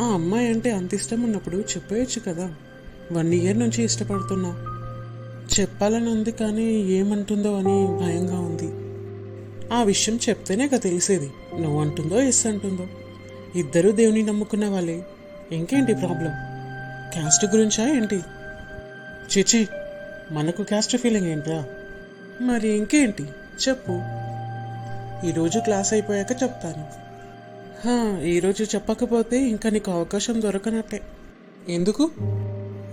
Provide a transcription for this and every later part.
ఆ అమ్మాయి అంటే అంత ఇష్టం ఉన్నప్పుడు చెప్పేయచ్చు కదా. వన్ ఇయర్ నుంచి ఇష్టపడుతున్నా. చెప్పాలని ఉంది కానీ ఏమంటుందో అని భయంగా ఉంది. ఆ విషయం చెప్తేనే కదా తెలిసేది. నువ్వు అంటుందో ఎస్ అంటుందో. ఇద్దరూ దేవుని నమ్ముకున్న వాళ్ళే. ఇంకేంటి ప్రాబ్లం? క్యాస్ట్ గురించా ఏంటి? చిచి మనకు క్యాస్ట్ ఫీలింగ్ ఏంట్రా? మరి ఇంకేంటి? చెప్పు. ఈరోజు క్లాస్ అయిపోయాక చెప్తాను. ఈరోజు చెప్పకపోతే ఇంకా నీకు అవకాశం దొరకనట్టే. ఎందుకు?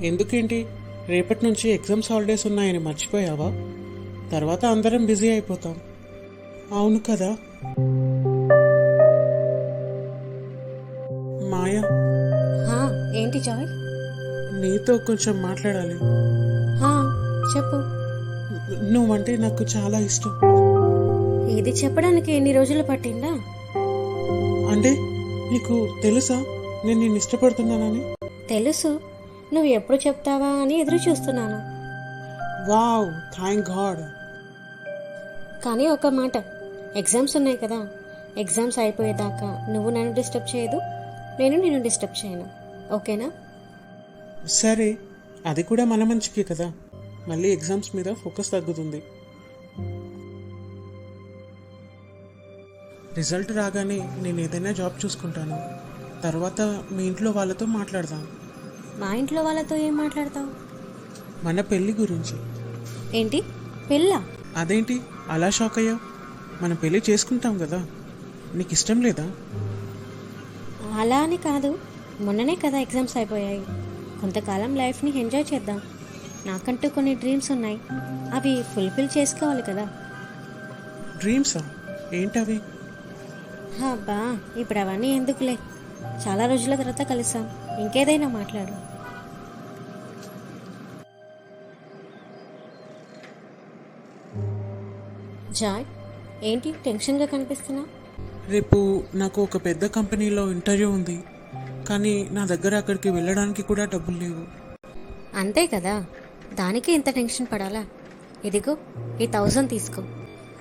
ఎందుకేంటి? రేపటి నుంచి ఎగ్జామ్స్ హాలిడేస్ ఉన్నాయని మర్చిపోయావా? తర్వాత అందరం బిజీ అయిపోతాం. అవును కదా? మాయా. హా, ఏంటి జాయ్ నీతో కొంచెం మాట్లాడాలి. హా, చెప్పు. నువ్వంటే నాకు చాలా ఇష్టం. ఇది చెప్పడానికి ఎన్ని రోజులు పట్టిందా? అంటే నీకు తెలుసా నేను నిన్ను ఇష్టపడుతున్నానని? తెలుసు. నువ్వు ఎప్పుడు చెప్తావా అని ఎదురు చూస్తున్నాను. Wow thank God. కానీ ఒక మాట ఎగ్జామ్స్ ఉన్నాయి కదా. ఎగ్జామ్స్ అయిపోయేదాకా నువ్వు నన్ను డిస్టర్బ్ చేయదు నేను నిన్ను డిస్టర్బ్ చేయను. ఓకేనా? సరే అది కూడా మన మంచికి కదా. మళ్ళీ ఎగ్జామ్స్ మీద ఫోకస్ తగ్గుతుంది. రిజల్ట్ రాగానే నేను ఏదైనా జాబ్ చూసుకుంటాను. తర్వాత మీ ఇంట్లో వాళ్ళతో మాట్లాడదాం. మా ఇంట్లో వాళ్ళతో ఏం మాట్లాడతావు? మన పెళ్ళి గురించి. ఏంటి? పెళ్ళ? అదేంటి? అలా షాక్ అయ్యావు? మన పెళ్ళి చేసుకుంటాం కదా? నీకు ఇష్టం లేదా? అలా అని కాదు. మొన్ననే కదా ఎగ్జామ్స్ అయిపోయాయి. కొంతకాలం లైఫ్ని ఎంజాయ్ చేద్దాం. నాకంటూ కొన్ని డ్రీమ్స్ ఉన్నాయి. అవి ఫుల్ఫిల్ చేసుకోవాలి కదా. డ్రీమ్సా? ఏంటవి? అబ్బా ఇప్పుడు అవన్నీ ఎందుకులే? చాలా రోజుల తర్వాత కలిసాం. ఇంకేదైనా మాట్లాడు. జాయ్ ఏంటి టెన్షన్గా కనిపిస్తున్నా? రేపు నాకు ఒక పెద్ద కంపెనీలో ఇంటర్వ్యూ ఉంది. కానీ నా దగ్గర అక్కడికి వెళ్ళడానికి కూడా డబ్బులు లేవు. అంతే కదా. దానికి ఇంత టెన్షన్ పడాలా? ఇదిగో ఈ థౌజండ్ తీసుకో.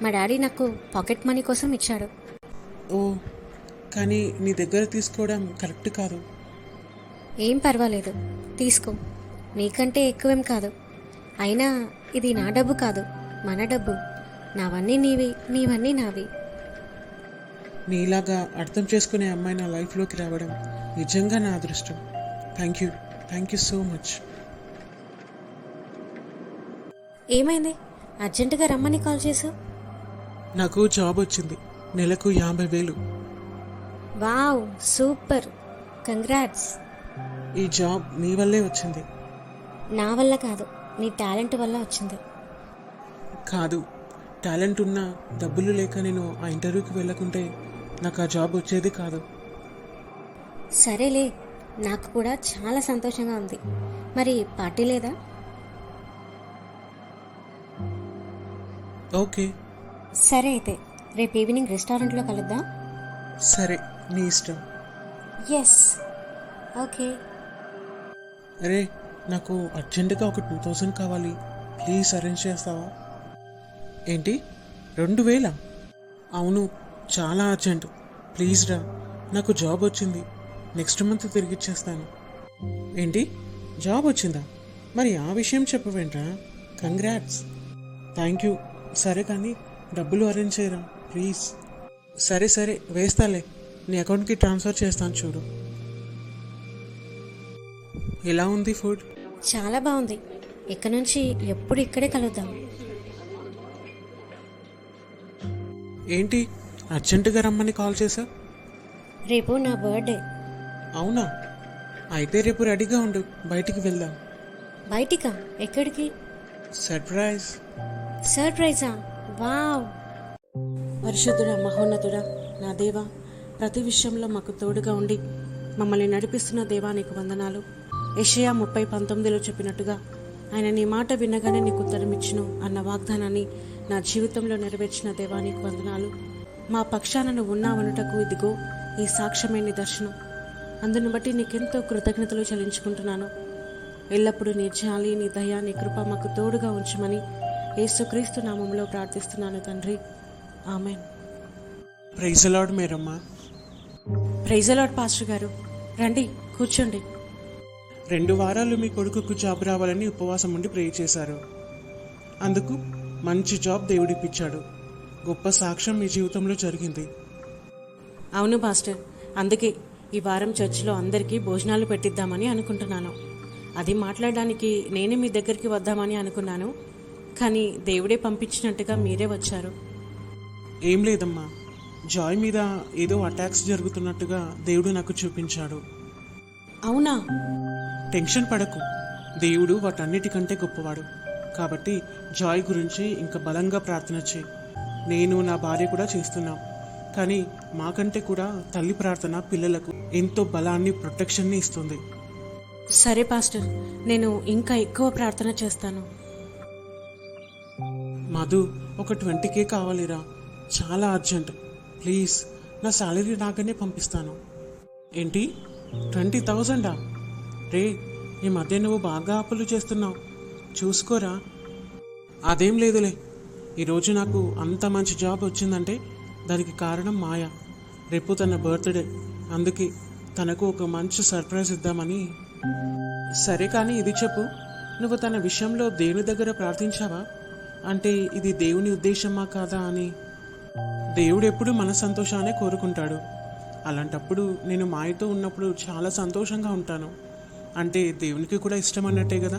మా డాడీ నాకు పాకెట్ మనీ కోసం ఇచ్చాడు. ఓ కానీ నీ దగ్గర తీసుకోవడం కరెక్ట్ కాదు. ఏం పర్వాలేదు. తీసుకో. నీకంటే ఎక్కువేం కాదు. అయినా ఇది నా డబ్బు కాదు. మన డబ్బు. నావన్నీ నీవి నీవన్నీ నావి. నీలాగా అర్థం చేసుకునే అమ్మాయి నా లైఫ్లోకి రావడం నిజంగా నా అదృష్టం. Thank you. Thank you so much. ఏమైంది? అర్జెంటుగా రమ్మని కాల్ చేసావు? నాకు జాబ్ వచ్చింది. నెలకు యాభై వేలు. Wow super. కంగ్రాట్స్. ఈ జాబ్ నీ వల్లే వచ్చింది. నా వల్ల కాదు నీ టాలెంట్ వల్ల వచ్చింది. కాదు టాలెంట్ ఉన్నా డబ్బులు లేక నేను ఆ ఇంటర్వ్యూకి వెళ్ళకుంటే నాకు ఆ జాబ్ వచ్చేది కాదు. సరేలే నాకు కూడా చాలా సంతోషంగా ఉంది. మరి పార్టీ లేదా? ఓకే. సరే అయితే. రేపు ఈవినింగ్ రెస్టారెంట్లో కలుద్దాం? సరే నీ ఇష్టం. ఎస్ ఓకే అరే నాకు అర్జెంటుగా ఒక టూ థౌజండ్ కావాలి. ప్లీజ్ అరేంజ్ చేస్తావా? ఏంటి? రెండు వేల? అవును చాలా అర్జెంట్. ప్లీజ్ రా నాకు జాబ్ వచ్చింది. నెక్స్ట్ మంత్ తిరిగి ఇచ్చేస్తాను. ఏంటి? జాబ్ వచ్చిందా? మరి ఆ విషయం చెప్పవేంట్రా? కంగ్రాట్స్ థ్యాంక్ యూ సరే కానీ డబ్బులు అరేంజ్ చేయరా? ప్లీజ్. సరే సరే వేస్తాలే. నీ అకౌంట్కి ట్రాన్స్ఫర్ చేస్తాను చూడు. ఎలా ఉంది ఫుడ్? చాలా బాగుంది. ఇక నుంచి ఎప్పుడు ఇక్కడే కలుద్దాం. ఏంటి? అర్జెంటుగా రమ్మని కాల్ చేసా రేపు నా బర్త్డే. అవునా? అయితే రేపు రెడీగా ఉండు. బయటికి వెళ్దాం. బయటికా? ఎక్కడికి? సర్ప్రైజ్. సర్ప్రైజా? వావ్. పరిశుద్ధుడ మహోన్నతుడా నా దేవ ప్రతి విషయంలో మాకు తోడుగా ఉండి మమ్మల్ని నడిపిస్తున్న దేవా నీకు వందనాలు. ఏషియా ముప్పై పంతొమ్మిదిలో చెప్పినట్టుగా ఆయన నీ మాట వినగానే నీకు ఉత్తరమిచ్చును అన్న వాగ్దానాన్ని నా జీవితంలో నెరవేర్చిన దేవా నీకు వందనాలు. మా పక్షానను ఉన్నావనుటకు ఇదిగో ఈ సాక్ష్యమే నిదర్శనం అందును బట్టి నీకెంతో కృతజ్ఞతలు చెల్లించుకుంటున్నాను. ఎల్లప్పుడూ నీ జాలి నీ దయ నీ కృప మాకు తోడుగా ఉంచమని యేసుక్రీస్తు నామంలో ప్రార్థిస్తున్నాను తండ్రి. ఆమెన్. ప్రైజ్ అలాడ్ మేరమ్మా. ప్రైజలాడ్ పాస్టర్ గారు. రండి కూర్చోండి. రెండు వారాలు మీ కొడుకుకు జాబ్ రావాలని ఉపవాసం ఉండి ప్రే చేశారు. అందుకు మంచి జాబ్ దేవుడిప్పించాడు గొప్ప సాక్ష్యం మీ జీవితంలో జరిగింది. అవును పాస్టర్ అందుకే ఈ వారం చర్చిలో అందరికీ భోజనాలు పెట్టిద్దామని అనుకుంటున్నాను. అది మాట్లాడడానికి నేనే మీ దగ్గరికి వద్దామని అనుకున్నాను. కానీ దేవుడే పంపించినట్టుగా మీరే వచ్చారు. ఏం లేదమ్మా. జాయ్ మీద ఏదో అటాక్స్ జరుగుతున్నట్టుగా దేవుడు నాకు చూపించాడు. అవునా? టెన్షన్ పడకు. దేవుడు వాటన్నిటికంటే గొప్పవాడు. కాబట్టి జాయ్ గురించి ఇంకా బలంగా ప్రార్థన చేయి. నేను నా భార్య కూడా చేస్తున్నాం. కానీ మాకంటే కూడా తల్లి ప్రార్థన పిల్లలకు ఎంతో బలాన్ని ప్రొటెక్షన్ని ఇస్తుంది. సరే పాస్టర్. నేను ఇంకా ఎక్కువ ప్రార్థన చేస్తాను. మధు ఒక ట్వంటీ కే కావాలిరా. చాలా అర్జెంట్. ప్లీజ్ నా సాలరీ రాగానే పంపిస్తాను. ఏంటి? ట్వంటీ థౌజండా? రే ఈ మధ్య నువ్వు బాగా అప్పులు చేస్తున్నావు. చూసుకోరా. అదేం లేదులే. ఈరోజు నాకు అంత మంచి జాబ్ వచ్చిందంటే దానికి కారణం మాయ. రేపు తన బర్త్డే. అందుకే తనకు ఒక మంచి సర్ప్రైజ్ ఇద్దామని. సరే కానీ ఇది చెప్పు. నువ్వు తన విషయంలో దేవుని దగ్గర ప్రార్థించావా? అంటే ఇది దేవుని ఉద్దేశమా కాదా అని. దేవుడు ఎప్పుడు మన సంతోషాన్ని కోరుకుంటాడు. అలాంటప్పుడు నేను మాయతో ఉన్నప్పుడు చాలా సంతోషంగా ఉంటాను. అంటే దేవునికి కూడా ఇష్టం అన్నట్టే కదా?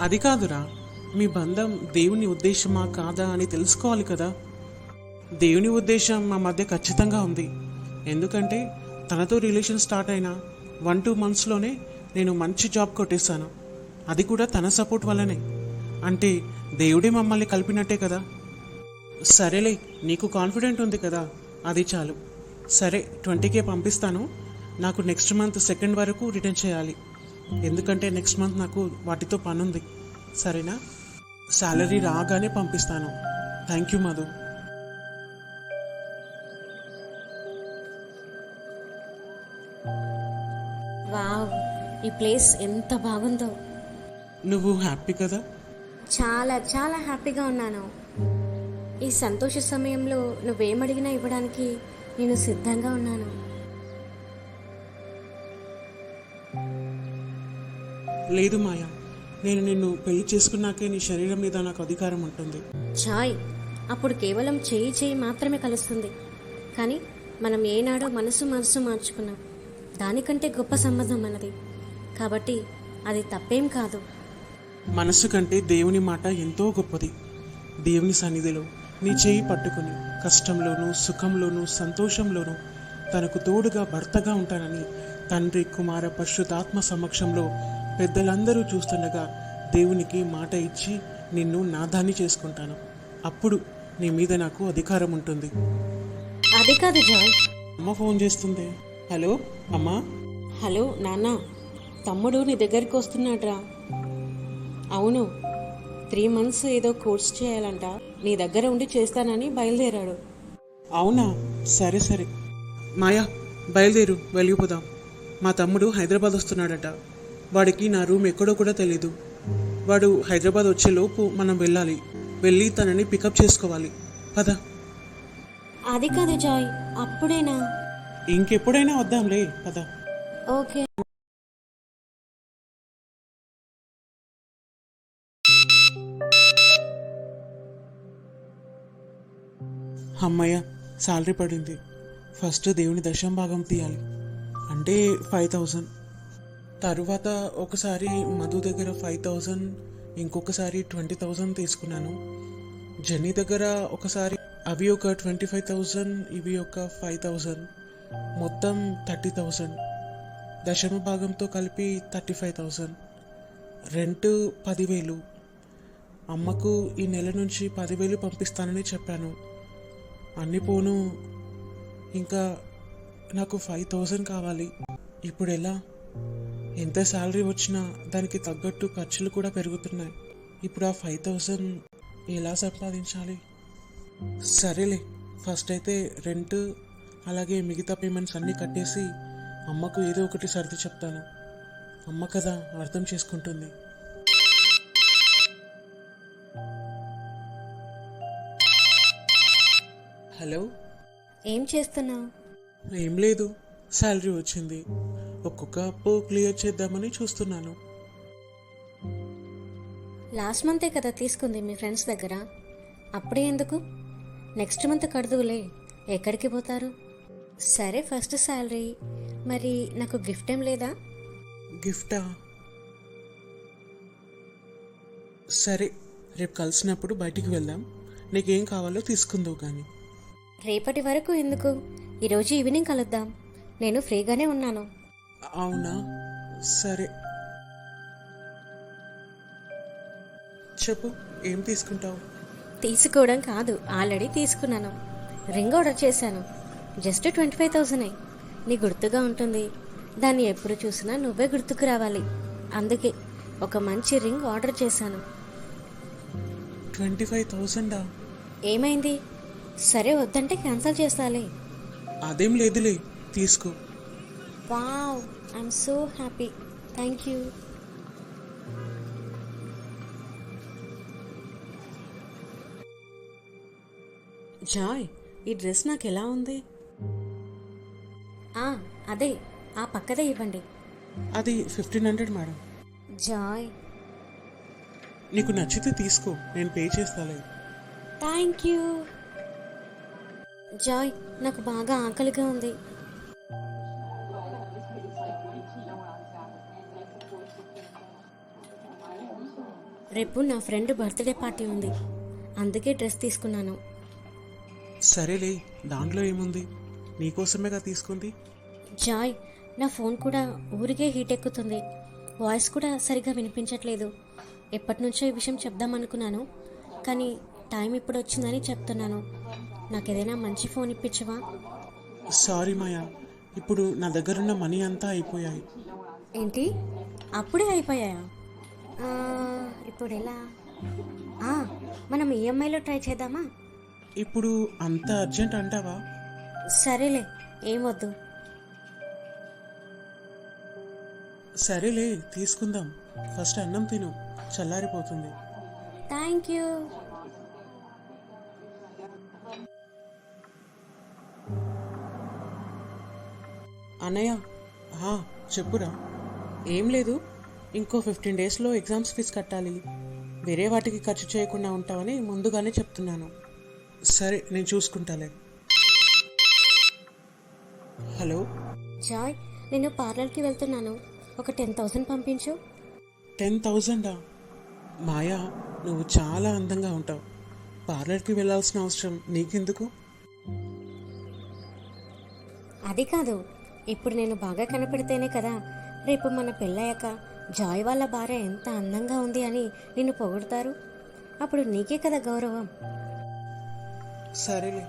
అది కాదురా. మీ బంధం దేవుని ఉద్దేశమా కాదా అని తెలుసుకోవాలి కదా? దేవుని ఉద్దేశం మా మధ్య ఖచ్చితంగా ఉంది. ఎందుకంటే తనతో రిలేషన్ స్టార్ట్ అయిన వన్ టూ మంత్స్లోనే నేను మంచి జాబ్ కొట్టేశాను. అది కూడా తన సపోర్ట్ వల్లనే. అంటే దేవుడే మమ్మల్ని కలిపినట్టే కదా? సరేలే నీకు కాన్ఫిడెంట్ ఉంది కదా అది చాలు. సరే ట్వంటీకే పంపిస్తాను. నాకు నెక్స్ట్ మంత్ సెకండ్ వరకు రిటర్న్ చేయాలి. ఎందుకంటే నెక్స్ట్ మంత్ నాకు వాటితో పని ఉంది సరేనా? శాలరీ రాగానే పంపిస్తాను. Thank you Madhu. వావ్ ఈ ప్లేస్ ఎంత బాగుందో. నువ్వు హ్యాపీ కదా? చాలా చాలా హ్యాపీగా ఉన్నాను. ఈ సంతోష సమయంలో నువ్వేమడిగినా ఇవ్వడానికి నేను సిద్ధంగా ఉన్నాను. లేదు మాయా నేను నిన్ను పెళ్ళి చేసుకున్నాకే నీ శరీరం మీద నాకు అధికారం ఉంటుంది. చాయ్ అప్పుడు కేవలం చేయి చేయి మాత్రమే కలుస్తుంది. కానీ మనం ఏనాడో మనసు మనసు మార్చుకున్నాం. దానికంటే గొప్ప సంబంధం మనది కాబట్టి అది తప్పేం కాదు. మనస్సు కంటే దేవుని మాట ఎంతో గొప్పది. దేవుని సన్నిధిలో నీ చేయి పట్టుకుని కష్టంలోనూ సుఖంలోనూ సంతోషంలోనూ తనకు తోడుగా భర్తగా ఉంటానని తండ్రి కుమార పరిశుద్ధాత్మ సమక్షంలో పెద్దలందరూ చూస్తుండగా దేవునికి మాట ఇచ్చి నిన్ను నాదాన్ని చేసుకుంటాను. అప్పుడు నీ మీద నాకు అధికారం ఉంటుంది. అది కాదు జాయ్. అమ్మ ఫోన్ చేస్తుంది. హలో అమ్మా. హలో నాన్న. తమ్ముడు నీ దగ్గరికి వస్తున్నాడ్రా. అవును త్రీ మంత్స్ ఏదో కోర్స్ చేయాలంట. నీ దగ్గర ఉండి చేస్తానని బయలుదేరాడు. అవునా? సరే సరే. మాయా బయలుదేరు. వెళ్ళిపోదాం మా తమ్ముడు హైదరాబాద్ వస్తున్నాడట. వాడికి నా రూమ్ ఎక్కడో కూడా తెలీదు. వాడు హైదరాబాద్ వచ్చేలోపు మనం వెళ్ళాలి. వెళ్ళి తనని పికప్ చేసుకోవాలి. పద. అది కాదు జాయ్ అప్పుడేనా? ఇంకెప్పుడైనా వద్దాంలే. పద. ఓకే. అమ్మయ్య శాలరీ పడింది. ఫస్ట్ దేవుని దశం భాగం తీయాలి. అంటే ఫైవ్ థౌజండ్ తరువాత ఒకసారి మధు దగ్గర ఫైవ్ థౌజండ్ ఇంకొకసారి ట్వంటీ థౌజండ్ తీసుకున్నాను. జెన్నీ దగ్గర ఒకసారి అవి ఒక ట్వంటీ ఫైవ్ థౌజండ్ ఇవి ఒక ఫైవ్ థౌజండ్ మొత్తం థర్టీ థౌజండ్ దశమ భాగంతో కలిపి థర్టీ ఫైవ్ థౌజండ్ రెంట్ పదివేలు. అమ్మకు ఈ నెల నుంచి పదివేలు పంపిస్తానని చెప్పాను. అన్ని పోను ఇంకా నాకు ఫైవ్ థౌజండ్ కావాలి. ఇప్పుడు ఎలా ఎంత శాలరీ వచ్చినా దానికి తగ్గట్టు ఖర్చులు కూడా పెరుగుతున్నాయి. ఇప్పుడు ఆ ఫైవ్ థౌజండ్ ఎలా సంపాదించాలి? సరేలే ఫస్ట్ అయితే రెంట్ అలాగే మిగతా పేమెంట్స్ అన్నీ కట్టేసి అమ్మకు ఏదో ఒకటి సర్ది చెప్తాను. అమ్మ కదా అర్థం చేసుకుంటుంది. హలో? ఏం చేస్తున్నావు? ఏం లేదు శాలరీ వచ్చింది. ఒక్కొక్క అప్పు క్లియర్ చేద్దామని చూస్తున్నాను. లాస్ట్ మంతే కదా తీసుకుంది మీ ఫ్రెండ్స్ దగ్గర? అప్పుడే ఎందుకు? నెక్స్ట్ మంత్ కడుదువులే ఎక్కడికి పోతారు? సరే ఫస్ట్ శాలరీ. మరి నాకు గిఫ్ట్ ఏం లేదా? గిఫ్టా? సరే రేపు కలిసినప్పుడు బయటికి వెళ్దాం. నీకేం కావాలో తీసుకుందావు కానీ. రేపటి వరకు ఎందుకు? ఈరోజు ఈవినింగ్ కలుద్దాం. నేను ఫ్రీగానే ఉన్నాను. అవునా? సరే. చెప్పు ఏం తీసుకుంటావు? తీసుకోవడం కాదు ఆల్రెడీ తీసుకున్నాను. రింగ్ ఆర్డర్ చేశాను. జస్ట్ ట్వంటీ ఫైవ్ థౌజండే నీ గుర్తుగా ఉంటుంది. దాన్ని ఎప్పుడు చూసినా నువ్వే గుర్తుకు రావాలి. అందుకే ఒక మంచి రింగ్ ఆర్డర్ చేశాను. ట్వంటీ ఫైవ్ థౌసండా? ఏమైంది? సరే వద్దంటే క్యాన్సిల్ చేస్తాలే. అదేం లేదులే తీసుకో. Wow I'm so happy. Thank you. Joy ఈ డ్రెస్ నాకు ఎలా ఉంది? ఆ, అదే ఆ పక్కదే ఇవ్వండి. అది ఫిఫ్టీన్ హండ్రెడ్ మేడం. జాయ్. నీకు నచ్చితే తీసుకో నేను పే చేస్తాలే. Thank you. జాయ్ నాకు బాగా ఆకలిగా ఉంది. రేపు నా ఫ్రెండ్ బర్త్డే పార్టీ ఉంది. అందుకే డ్రెస్ తీసుకున్నాను. సరేలే దాంట్లో ఏముంది? నీకోసమేగా తీసుకుంది? జాయ్ నా ఫోన్ కూడా ఊరికే హీట్ ఎక్కుతుంది. వాయిస్ కూడా సరిగా వినిపించట్లేదు. ఎప్పటి నుంచో ఈ విషయం చెప్దామనుకున్నాను. కానీ టైం ఇప్పుడు వచ్చిందని చెప్తున్నాను. నాకు ఏదైనా మంచి ఫోన్ ఇప్పించవా? సారీ మాయా. ఇప్పుడు నా దగ్గరున్న మనీ అంతా అయిపోయాయి. ఏంటి? అప్పుడే అయిపోయాయా? ఆ, ఇప్పుడు ఎలా? ఆ, మనం ఈఎంఐలో ట్రై చేద్దామా? ఇప్పుడు అంత అర్జెంట్ అంటావా? సరేలే ఏమొద్దు సరేలే తీసుకుందాం. ఫస్ట్ అన్నం తిను. చల్లారిపోతుంది. Thank you. అన్నయ్య చెప్పురా. ఏం లేదు ఇంకో ఫిఫ్టీన్ డేస్లో ఎగ్జామ్స్ ఫీజు కట్టాలి. వేరే వాటికి ఖర్చు చేయకుండా ఉంటామని ముందుగానే చెప్తున్నాను. సరే నేను చూసుకుంటాలే. హలో? జాయ్ నేను పార్లర్కి వెళ్తున్నాను. ఒక టెన్ థౌసండ్ పంపించు. టెన్ థౌజండా మాయా నువ్వు చాలా అందంగా ఉంటావు. పార్లర్కి వెళ్ళాల్సిన అవసరం నీకెందుకు? అది కాదు ఇప్పుడు నేను బాగా కనపడితేనే కదా రేపు మన పెళ్ళయ్యాక జాయ్ వాళ్ళ భార్య ఎంత అందంగా ఉంది అని నిన్ను పొగుడతారు? అప్పుడు నీకే కదా గౌరవం. సరేలే.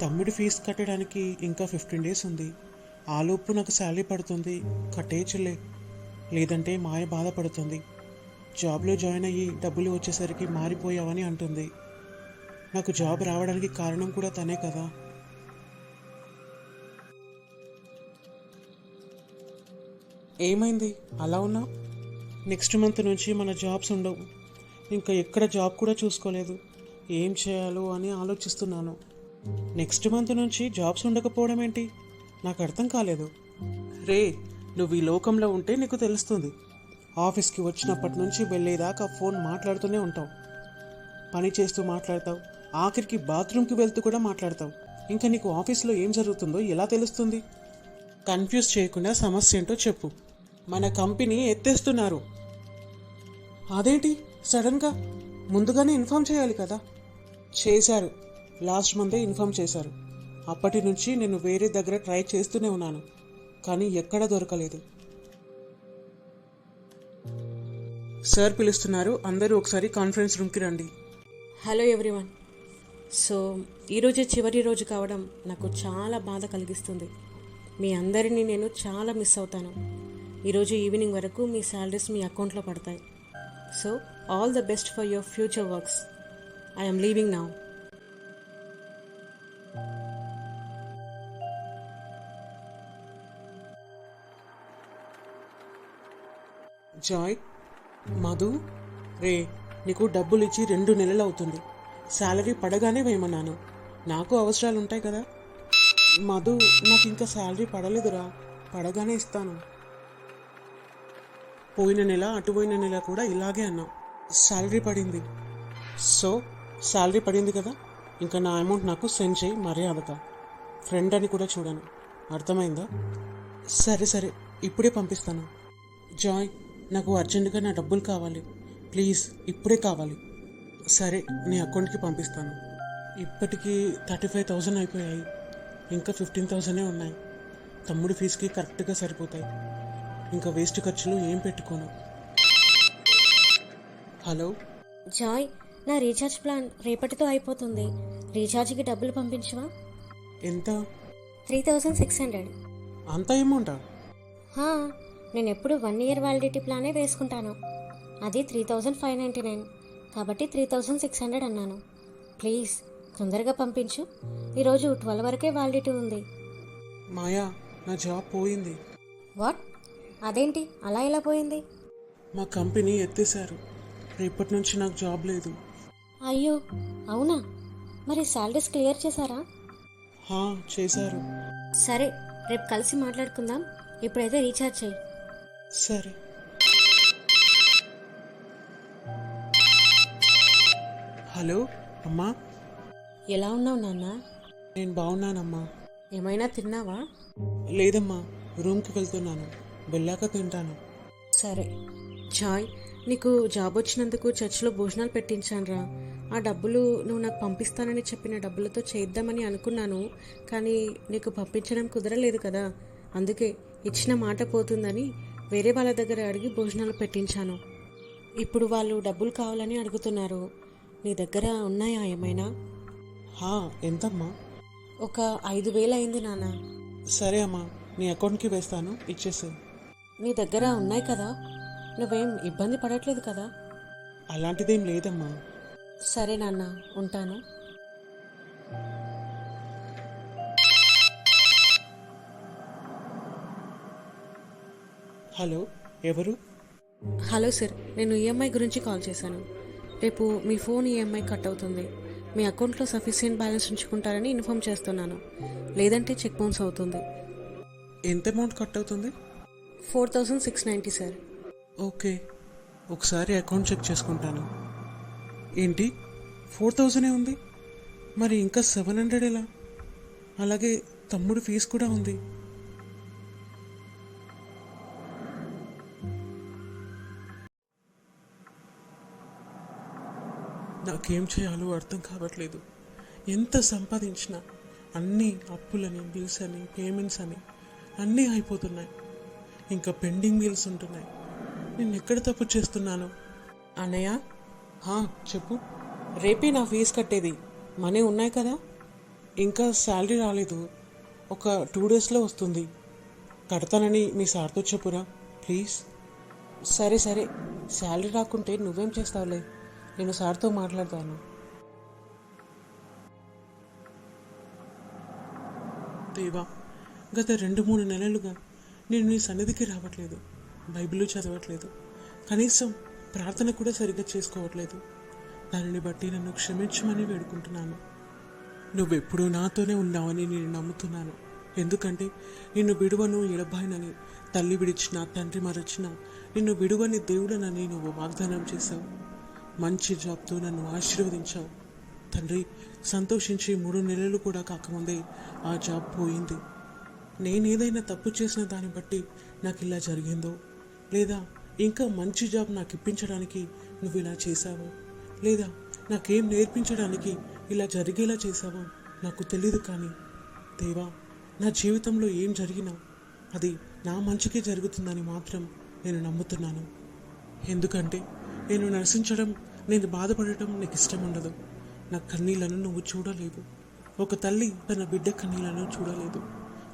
తమ్ముడి ఫీజు కట్టడానికి ఇంకా ఫిఫ్టీన్ డేస్ ఉంది. ఆలోపు నాకు శాలరీ పడుతుంది కట్టేయచ్చులే. లేదంటే మాయ బాధపడుతుంది. జాబ్లో జాయిన్ అయ్యి డబ్బులు వచ్చేసరికి మారిపోయావని అంటుంది. నాకు జాబ్ రావడానికి కారణం కూడా తనే కదా. ఏమైంది? అలా ఉన్నా? నెక్స్ట్ మంత్ నుంచి మన జాబ్స్ ఉండవు. ఇంకా ఎక్కడ జాబ్ కూడా చూసుకోలేదు. ఏం చేయాలో అని ఆలోచిస్తున్నాను. నెక్స్ట్ మంత్ నుంచి జాబ్స్ ఉండకపోవడం ఏంటి? నాకు అర్థం కాలేదు. రే నువ్వు ఈ లోకంలో ఉంటే నీకు తెలుస్తుంది. ఆఫీస్కి వచ్చినప్పటి నుంచి వెళ్ళేదాకా ఫోన్ మాట్లాడుతూనే ఉంటావు. పని చేస్తూ మాట్లాడతావు. ఆఖరికి బాత్రూమ్కి వెళ్తూ కూడా మాట్లాడతావు. ఇంకా నీకు ఆఫీస్లో ఏం జరుగుతుందో ఎలా తెలుస్తుంది? కన్ఫ్యూజ్ చేయకుండా సమస్య ఏంటో చెప్పు. మన కంపెనీ ఎత్తేస్తున్నారు. అదేంటి? సడన్గా ముందుగానే ఇన్ఫామ్ చేయాలి కదా? చేశారు. లాస్ట్ మందే ఇన్ఫామ్ చేశారు. అప్పటి నుంచి నేను వేరే దగ్గర ట్రై చేస్తూనే ఉన్నాను. కానీ ఎక్కడ దొరకలేదు. సార్ పిలుస్తున్నారు. అందరూ ఒకసారి కాన్ఫరెన్స్ రూమ్కి రండి. Hello everyone. సో ఈరోజే చివరి రోజు కావడం నాకు చాలా బాధ కలిగిస్తుంది. మీ అందరినీ నేను చాలా మిస్ అవుతాను. ఈరోజు ఈవినింగ్ వరకు మీ శాలరీస్ మీ అకౌంట్లో పడతాయి. So all the best for your future works. I'm leaving now. Joy. Madhu రే నీకు డబ్బులు ఇచ్చి రెండు నెలలు అవుతుంది. శాలరీ పడగానే వేయమన్నాను. నాకు అవసరాలు ఉంటాయి కదా. మధు నాకు ఇంకా శాలరీ పడలేదురా. పడగానే ఇస్తాను. పోయిన నెల అటు పోయిన నెల కూడా ఇలాగే అన్నావు శాలరీ పడింది. సో శాలరీ పడింది కదా? ఇంకా నా అమౌంట్ నాకు సెండ్ చేయి మర్యాదగా ఫ్రెండ్ అని కూడా చూడను. అర్థమైందా? సరే సరే. ఇప్పుడే పంపిస్తాను. జాయ్. నాకు అర్జెంటుగా నా డబ్బులు కావాలి. ప్లీజ్ ఇప్పుడే కావాలి. సరే నీ అకౌంట్కి పంపిస్తాను. ఇప్పటికీ థర్టీ ఫైవ్ థౌజండ్ అయిపోయాయి. ఇంకా ఫిఫ్టీన్ థౌజండే ఉన్నాయి. తమ్ముడి ఫీజుకి కరెక్ట్గా సరిపోతాయి. ఇంకా వేస్ట్ ఖర్చులు ఏం పెట్టుకోను. హలో? జాయ్ నా రీఛార్జ్ ప్లాన్ రేపటితో అయిపోతుంది. రీఛార్జ్కి డబ్బులు పంపించవా? ఎంత? Three thousand six hundred. అంత అమౌంటా? హా, నేను ఎప్పుడు వన్ ఇయర్ వ్యాలిడిటీ ప్లానే వేసుకుంటాను. అది three thousand five ninety nine. కాబట్టి త్రీ థౌజండ్ సిక్స్ హండ్రెడ్ అన్నాను. ప్లీజ్ తొందరగా పంపించు. ఈరోజు ట్వెల్వ్ వరకే వ్యాలిడిటీ ఉంది. మాయా నా జాబ్ పోయింది. వాట్? అదేంటి? అలా ఎలా పోయింది? మా కంపెనీ ఎత్తేసారు రేపటి నుంచి నాకు జాబ్ లేదు. అయ్యో అవునా? మరి శాలరీస్ క్లియర్ చేశారా? హా చేశారు. సరే రేపు కలిసి మాట్లాడుకుందాం. ఇప్పుడైతే రీఛార్జ్ చేయి సరే. హలో అమ్మా? ఎలా ఉన్నావు నాన్న? నేను బాగున్నానమ్మా. ఏమైనా తిన్నావా? లేదమ్మా రూమ్కి వెళ్తున్నాను. వెళ్ళాక తింటాను. సరే. జాయ్ నీకు జాబ్ వచ్చినందుకు చర్చిలో భోజనాలు పెట్టించానురా. ఆ డబ్బులు నువ్వు నాకు పంపిస్తానని చెప్పిన డబ్బులతో చేద్దామని అనుకున్నాను కానీ నీకు పంపించడం కుదరలేదు కదా. అందుకే ఇచ్చిన మాట పోతుందని వేరే వాళ్ళ దగ్గర అడిగి భోజనాలు పెట్టించాను. ఇప్పుడు వాళ్ళు డబ్బులు కావాలని అడుగుతున్నారు. నీ దగ్గర ఉన్నాయా ఏమైనా? హా ఎంతమ్మా? ఒక ఐదు వేలు అయింది నాన్న. సరే అమ్మా నీ అకౌంట్కి వేస్తాను ఇచ్చేసి నీ దగ్గర ఉన్నాయి కదా. నువ్వేం ఇబ్బంది పడట్లేదు కదా? అలాంటిదేం లేదమ్మా. సరే నాన్న ఉంటాను. హలో ఎవరు? హలో సార్ నేను ఈఎంఐ గురించి కాల్ చేశాను. రేపు మీ ఫోన్ ఈఎంఐ కట్ అవుతుంది. మీ అకౌంట్లో సఫిషియెంట్ బ్యాలెన్స్ ఉంచుకుంటారని ఇన్ఫామ్ చేస్తున్నాను. లేదంటే చెక్ బౌన్స్ అవుతుంది. ఎంత అమౌంట్ కట్ అవుతుంది? Four thousand six ninety sir. Okay. ఒకసారి అకౌంట్ చెక్ చేసుకుంటాను. ఏంటి? ఫోర్ థౌజండే ఉంది? మరి ఇంకా సెవెన్ హండ్రెడ్ ఎలా? అలాగే తమ్ముడు ఫీజు కూడా ఉంది. నాకేం చేయాలో అర్థం కావట్లేదు. ఎంత సంపాదించినా అన్నీ అప్పులని బిల్స్ అని పేమెంట్స్ అని అన్నీ అయిపోతున్నాయి. ఇంకా పెండింగ్ మీల్స్ ఉంటున్నాయి. నేను ఎక్కడ తప్పు చేస్తున్నాను? అన్నయ్య? హా, చెప్పు. రేపే నా ఫీజు కట్టేది. మనీ ఉన్నాయి కదా? ఇంకా శాలరీ రాలేదు. ఒక టూ డేస్లో వస్తుంది. కడతానని మీ సార్తో చెప్పురా ప్లీజ్. సరే సరే. శాలరీ రాకుంటే నువ్వేం చేస్తావులే? నేను సార్తో మాట్లాడతాను. దేవా గత రెండు మూడు నెలలుగా నేను నీ సన్నిధికి రావట్లేదు. బైబిల్ చదవట్లేదు. కనీసం ప్రార్థన కూడా సరిగ్గా చేసుకోవట్లేదు. దానిని బట్టి నన్ను క్షమించమని వేడుకుంటున్నాను. నువ్వెప్పుడూ నాతోనే ఉన్నావని నేను నమ్ముతున్నాను. ఎందుకంటే నిన్ను విడువను ఎడబాయినని తల్లి విడిచిన తండ్రి మరచిన నిన్ను విడువని దేవుడనని నువ్వు వాగ్దానం చేశావు. మంచి జాబ్తో నన్ను ఆశీర్వదించావు. తండ్రి సంతోషించి మూడు నెలలు కూడా కాకముందే ఆ జాబ్ పోయింది. నేనేదైనా తప్పు చేసిన దాన్ని బట్టి నాకు ఇలా జరిగిందో? లేదా ఇంకా మంచి జాబ్ నాకు ఇప్పించడానికి నువ్వు ఇలా చేశావో? లేదా నాకేం నేర్పించడానికి ఇలా జరిగేలా చేశావో నాకు తెలీదు కానీ దేవా నా జీవితంలో ఏం జరిగినా అది నా మంచికే జరుగుతుందని మాత్రం నేను నమ్ముతున్నాను. ఎందుకంటే నేను నరసించడం నేను బాధపడటం నీకు ఇష్టం ఉండదు. నా కన్నీళ్ళను నువ్వు చూడలేవు ఒక తల్లి తన బిడ్డ కన్నీళ్ళను చూడలేదు.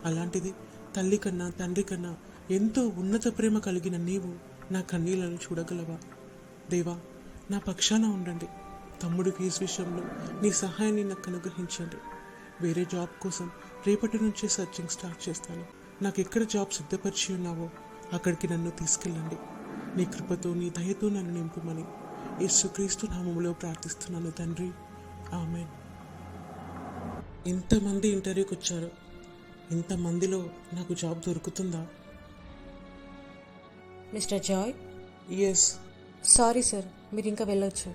అలాంటిది తల్లి కన్నా తండ్రి కన్నా ఎంతో ఉన్నత ప్రేమ కలిగిన నీవు నా కన్నీళ్ళను చూడగలవా? దేవా నా పక్షాన ఉండండి. తమ్ముడి ఫీజు విషయంలో నీ సహాయాన్ని నాకు అనుగ్రహించండి. వేరే జాబ్ కోసం రేపటి నుంచే సర్చింగ్ స్టార్ట్ చేస్తాను. నాకు ఎక్కడ జాబ్ సిద్ధపరిచి ఉన్నావో అక్కడికి నన్ను తీసుకెళ్ళండి. నీ కృపతో నీ దయతో నన్ను నింపుమని యేసుక్రీస్తు నామములో ప్రార్థిస్తున్నాను తండ్రి. ఆమెన్. ఇంతమంది ఇంటర్వ్యూకి వచ్చారు. ఇంతమందిలో నాకు జాబ్ దొరుకుతుందా? Mister Joy? Yes sorry sir మీరు ఇంకా వెళ్ళొచ్చు.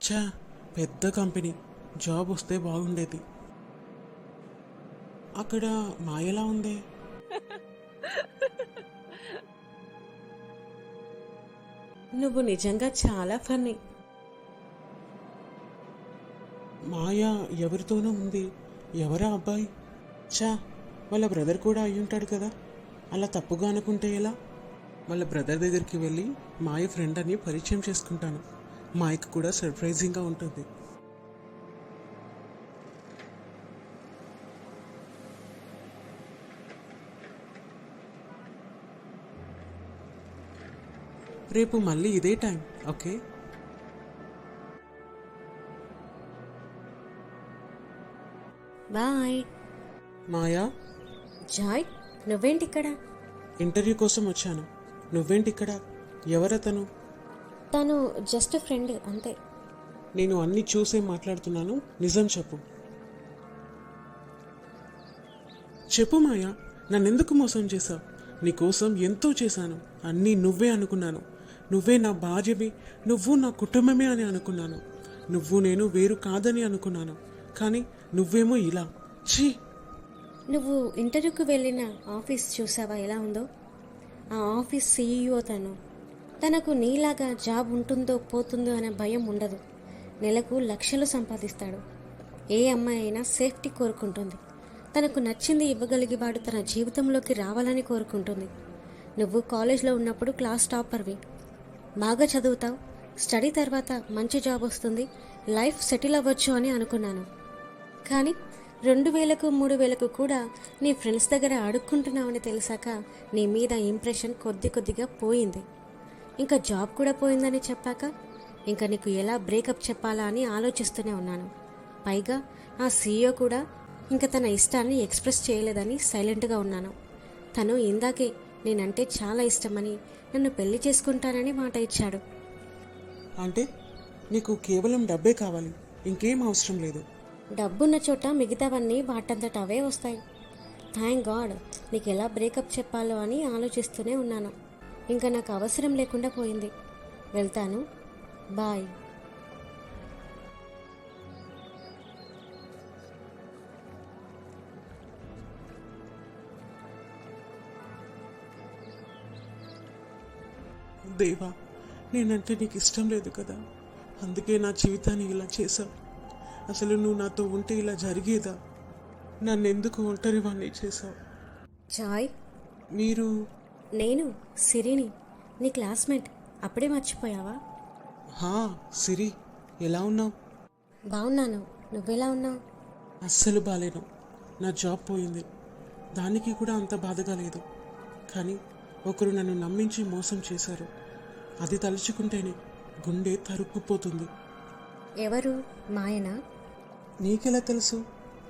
ఛా పెద్ద కంపెనీ. జాబ్ వస్తే బాగుండేది. అక్కడ మాయలా ఉందే? నువ్వు నిజంగా చాలా ఫన్నీ. ఆయా ఎవరితోనో ఉంది. ఎవరా అబ్బాయి? చా వాళ్ళ బ్రదర్ కూడా అయి ఉంటాడు కదా. అలా తప్పుగా అనుకుంటే ఎలా? వాళ్ళ బ్రదర్ దగ్గరికి వెళ్ళి మాయ ఫ్రెండ్ అని పరిచయం చేసుకుంటాను. మాయకు కూడా సర్ప్రైజింగ్గా ఉంటుంది. రేపు మళ్ళీ ఇదే time okay bye. Maya? Joy నువ్వేంటి ఇక్కడ ఇంటర్వ్యూ కోసం వచ్చాను. నువ్వేంటి ఇక్కడ ఎవరతను? తను జస్ట్ ఫ్రెండ్ అంతే. నేను అన్ని చూసే మాట్లాడుతున్నాను. నిజం చెప్పు. చెప్పు మాయా నన్నెందుకు మోసం చేశావు? నీకోసం ఎంతో చేశాను. అన్నీ నువ్వే అనుకున్నాను. నువ్వే నా భార్యవి నువ్వు నా కుటుంబమే అని అనుకున్నాను. నువ్వు నేను వేరు కాదని అనుకున్నాను. కానీ నువ్వేమో ఇలా. ఛీ! నువ్వు ఇంటర్వ్యూకి వెళ్ళిన ఆఫీస్ చూసావా? ఎలా ఉందో? ఆ ఆఫీస్ సీఈఓ తను. తనకు నీలాగా జాబ్ ఉంటుందో పోతుందో అనే భయం ఉండదు. నెలకు లక్షలు సంపాదిస్తాడు. ఏ అమ్మాయి అయినా సేఫ్టీ కోరుకుంటుంది. తనకు నచ్చింది ఇవ్వగలిగేవాడు తన జీవితంలోకి రావాలని కోరుకుంటుంది. నువ్వు కాలేజ్లో ఉన్నప్పుడు క్లాస్ టాపర్వి. బాగా చదువుతావు. స్టడీ తర్వాత మంచి జాబ్ వస్తుంది. లైఫ్ సెటిల్ అవ్వచ్చు అని అనుకున్నాను. కానీ రెండు వేలకు మూడు వేలకు కూడా నీ ఫ్రెండ్స్ దగ్గర అడుక్కుంటున్నావని తెలిసాక నీ మీద ఇంప్రెషన్ కొద్ది కొద్దిగా పోయింది. ఇంకా జాబ్ కూడా పోయిందని చెప్పాక ఇంకా నీకు ఎలా బ్రేకప్ చెప్పాలా అని ఆలోచిస్తూనే ఉన్నాను. పైగా ఆ సీఈఓ కూడా ఇంకా తన ఇష్టాన్ని ఎక్స్ప్రెస్ చేయలేదని సైలెంట్గా ఉన్నాను. తను ఇందాకే నేనంటే చాలా ఇష్టమని నన్ను పెళ్ళి చేసుకుంటానని మాట ఇచ్చాడు. అంటే నీకు కేవలం డబ్బే కావాలి. ఇంకేం అవసరం లేదు. డబ్బున్న చోట మిగతావన్నీ వాటంతట అవే వస్తాయి. థ్యాంక్ గాడ్ నీకు ఎలా బ్రేకప్ చెప్పాలో అని ఆలోచిస్తూనే ఉన్నాను. ఇంకా నాకు అవసరం లేకుండా పోయింది. వెళ్తాను. బాయ్. దేవా నేనంటే నీకు ఇష్టం లేదు కదా. అందుకే నా జీవితాన్ని ఇలా చేశావు. అసలు నువ్వు నాతో ఉంటే ఇలా జరిగేదా? నన్ను ఎందుకు ఒంటరి వాణ్ణి చేశావు? జాయ్ మీరు? నేను సిరిని నీ క్లాస్మేట్ అప్పుడే మర్చిపోయావా? హా సిరి ఎలా ఉన్నావు? బాగున్నాను. నువ్వెలా ఉన్నావు? అస్సలు బాలేను. నా జాబ్ పోయింది. దానికి కూడా అంత బాధగా లేదు. కానీ ఒకరు నన్ను నమ్మించి మోసం చేశారు. అది తలుచుకుంటేనే గుండె తరుక్కుపోతుంది. ఎవరు? మాయనా? నీకెలా తెలుసు?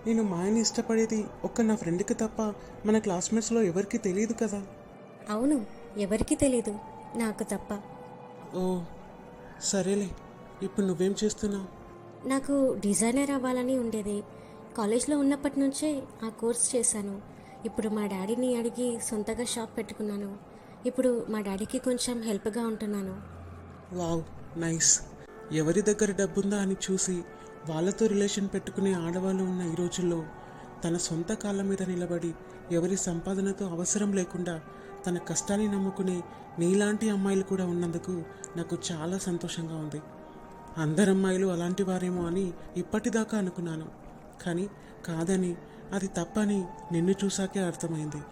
నేను మాయని ఇష్టపడేది ఒక్క నా ఫ్రెండ్కి తప్ప మన క్లాస్మేట్స్లో ఎవరికి తెలియదు కదా. అవును ఎవరికీ తెలీదు నాకు తప్ప. ఓ సరేలే ఇప్పుడు నువ్వేం చేస్తున్నావు? నాకు డిజైనర్ అవ్వాలని ఉండేది. కాలేజ్లో ఉన్నప్పటి నుంచే ఆ కోర్స్ చేశాను. ఇప్పుడు మా డాడీని అడిగి సొంతగా షాప్ పెట్టుకున్నాను. ఇప్పుడు మా డాడీకి కొంచెం హెల్ప్గా ఉంటున్నాను. Wow nice. ఎవరి దగ్గర డబ్బుందా అని చూసి వాళ్ళతో రిలేషన్ పెట్టుకునే ఆడవాళ్ళు ఉన్న ఈ రోజుల్లో తన సొంత కాళ్ళ మీద నిలబడి ఎవరి సంపాదనతో అవసరం లేకుండా తన కష్టాన్ని నమ్ముకునే నీలాంటి అమ్మాయిలు కూడా ఉన్నందుకు నాకు చాలా సంతోషంగా ఉంది. అందరు అమ్మాయిలు అలాంటి వారేమో అని ఇప్పటిదాకా అనుకున్నాను. కానీ కాదని అది తప్పని నిన్ను చూసాకే అర్థమైంది.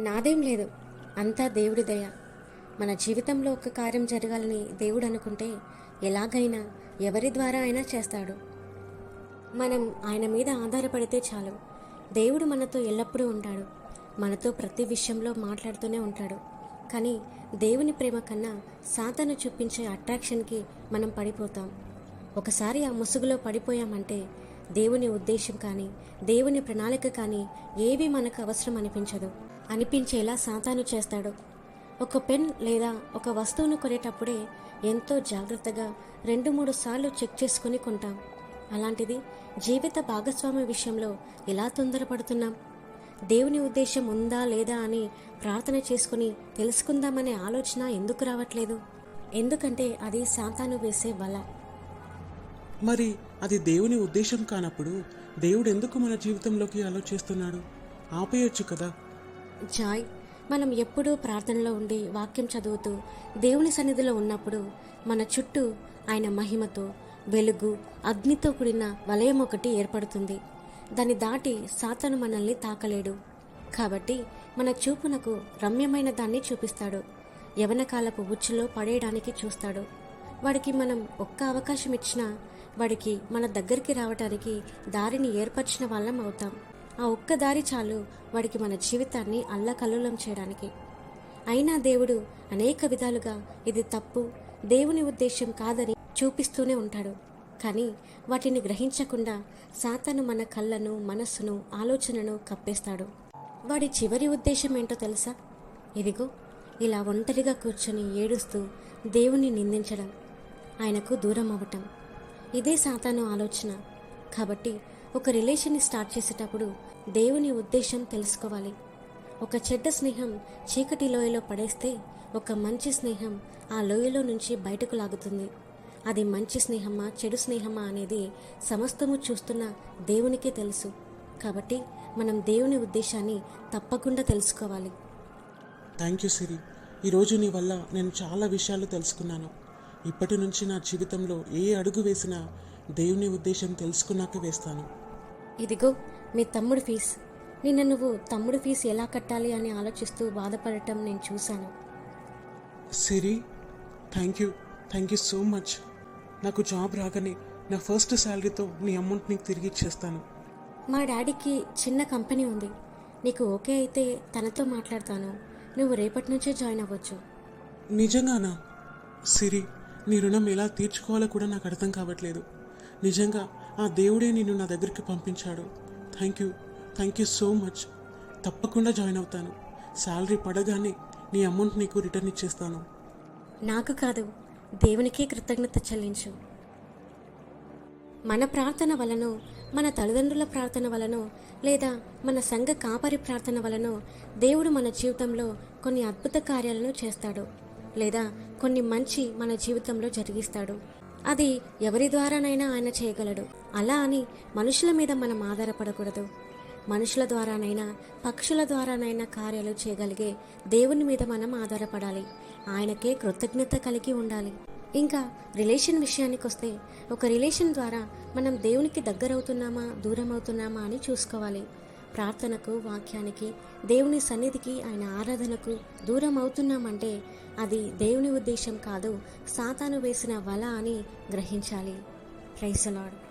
నాదేం లేదు. అంతా దేవుడి దయ. మన జీవితంలో ఒక కార్యం జరగాలని దేవుడు అనుకుంటే ఎలాగైనా ఎవరి ద్వారా అయినా చేస్తాడు. మనం ఆయన మీద ఆధారపడితే చాలు. దేవుడు మనతో ఎల్లప్పుడూ ఉంటాడు. మనతో ప్రతి విషయంలో మాట్లాడుతూనే ఉంటాడు. కానీ దేవుని ప్రేమ కన్నా సాతను చూపించే అట్రాక్షన్కి మనం పడిపోతాం. ఒకసారి ఆ ముసుగులో పడిపోయామంటే దేవుని ఉద్దేశం కానీ దేవుని ప్రణాళిక కానీ ఏవి మనకు అవసరం అనిపించదు. అనిపించేలా సాతాను చేస్తాడు. ఒక పెన్ లేదా ఒక వస్తువును కొనేటప్పుడే ఎంతో జాగ్రత్తగా రెండు మూడు సార్లు చెక్ చేసుకుని కొంటాం. అలాంటిది జీవిత భాగస్వామి విషయంలో ఎలా తొందరపడుతున్నాం? దేవుని ఉద్దేశం ఉందా లేదా అని ప్రార్థన చేసుకుని తెలుసుకుందామనే ఆలోచన ఎందుకు రావట్లేదు? ఎందుకంటే అది సాతాను వేసే వల. మరి అది దేవుని ఉద్దేశం కానప్పుడు దేవుడు ఎందుకు మన జీవితంలోకి ఆలోచిస్తున్నాడు ఆపేయొచ్చు కదా. జాయ్. మనం ఎప్పుడూ ప్రార్థనలో ఉండి వాక్యం చదువుతూ దేవుని సన్నిధిలో ఉన్నప్పుడు మన చుట్టూ ఆయన మహిమతో వెలుగు అగ్నితో కూడిన వలయం ఒకటి ఏర్పడుతుంది. దాన్ని దాటి సాతను మనల్ని తాకలేడు. కాబట్టి మన చూపునకు రమ్యమైన దాన్ని చూపిస్తాడు. యవన కాలపు ఉచ్చులో పడేయడానికి చూస్తాడు. వాడికి మనం ఒక్క అవకాశం ఇచ్చినా వాడికి మన దగ్గరికి రావటానికి దారిని ఏర్పరిచిన వాళ్ళం అవుతాం. ఆ ఒక్క దారి చాలు వాడికి మన జీవితాన్ని అల్లకల్లోలం చేయడానికి. అయినా దేవుడు అనేక విధాలుగా ఇది తప్పు దేవుని ఉద్దేశం కాదని చూపిస్తూనే ఉంటాడు. కానీ వాటిని గ్రహించకుండా సాతాను మన కళ్ళను మనస్సును ఆలోచనను కప్పేస్తాడు. వాడి చివరి ఉద్దేశం ఏంటో తెలుసా? ఇదిగో ఇలా ఒంటరిగా కూర్చొని ఏడుస్తూ దేవుణ్ణి నిందించడం ఆయనకు దూరం అవ్వటం. ఇదే సాతాను ఆలోచన. కాబట్టి ఒక రిలేషన్ని స్టార్ట్ చేసేటప్పుడు దేవుని ఉద్దేశం తెలుసుకోవాలి. ఒక చెడ్డ స్నేహం చీకటి లోయలో పడేస్తే ఒక మంచి స్నేహం ఆ లోయలో నుంచి బయటకు లాగుతుంది. అది మంచి స్నేహమా చెడు స్నేహమా అనేది సమస్తము చూస్తున్న దేవునికే తెలుసు. కాబట్టి మనం దేవుని ఉద్దేశాన్ని తప్పకుండా తెలుసుకోవాలి. థ్యాంక్ యూ సిరి ఈరోజు నీ వల్ల నేను చాలా విషయాలు తెలుసుకున్నాను. ఇప్పటి నుంచి నా జీవితంలో ఏ అడుగు వేసినా దేవుని ఉద్దేశం తెలుసుకున్నాక వేస్తాను. ఇదిగో మీ తమ్ముడు ఫీజు. నిన్న నువ్వు తమ్ముడు ఫీజు ఎలా కట్టాలి అని ఆలోచిస్తూ బాధపడటం నేను చూశాను. Siri thank you thank you so much నాకు జాబ్ రాగానే నా ఫస్ట్ శాలరీతో నీ అమౌంట్ నీకు తిరిగి ఇచ్చేస్తాను. మా డాడీకి చిన్న కంపెనీ ఉంది. నీకు ఓకే అయితే తనతో మాట్లాడతాను. నువ్వు రేపటి నుంచే జాయిన్ అవ్వచ్చు. నిజంగానా? సిరి నీ రుణం ఎలా తీర్చుకోవాలో కూడా నాకు అర్థం కావట్లేదు. నిజంగా ఆ దేవుడే నిన్ను నా దగ్గరికి పంపించాడు. Thank you thank you so much తప్పకుండా జాయిన్ అవుతాను. శాలరీ పడగానే నీ అమౌంట్ నీకు రిటర్న్ ఇచ్చేస్తాను. నాకు కాదు దేవునికే కృతజ్ఞత చెల్లించు. మన ప్రార్థన వలనో మన తల్లిదండ్రుల ప్రార్థన వలనో లేదా మన సంఘ కాపరి ప్రార్థన వలనో దేవుడు మన జీవితంలో కొన్ని అద్భుత కార్యాలను చేస్తాడు. లేదా కొన్ని మంచి మన జీవితంలో జరిగిస్తాడు. అది ఎవరి ద్వారానైనా ఆయన చేయగలడు. అలా అని మనుషుల మీద మనం ఆధారపడకూడదు. మనుషుల ద్వారానైనా పక్షుల ద్వారానైనా కార్యాలు చేయగలిగే దేవుని మీద మనం ఆధారపడాలి. ఆయనకే కృతజ్ఞత కలిగి ఉండాలి. ఇంకా రిలేషన్ విషయానికి వస్తే ఒక రిలేషన్ ద్వారా మనం దేవునికి దగ్గరవుతున్నామా దూరం అవుతున్నామా అని చూసుకోవాలి. ప్రార్థనకు వాక్యానికి దేవుని సన్నిధికి ఆయన ఆరాధనకు దూరం అవుతున్నామంటే అది దేవుని ఉద్దేశం కాదు సాతాను వేసిన వల అని గ్రహించాలి. ప్రైసలాడు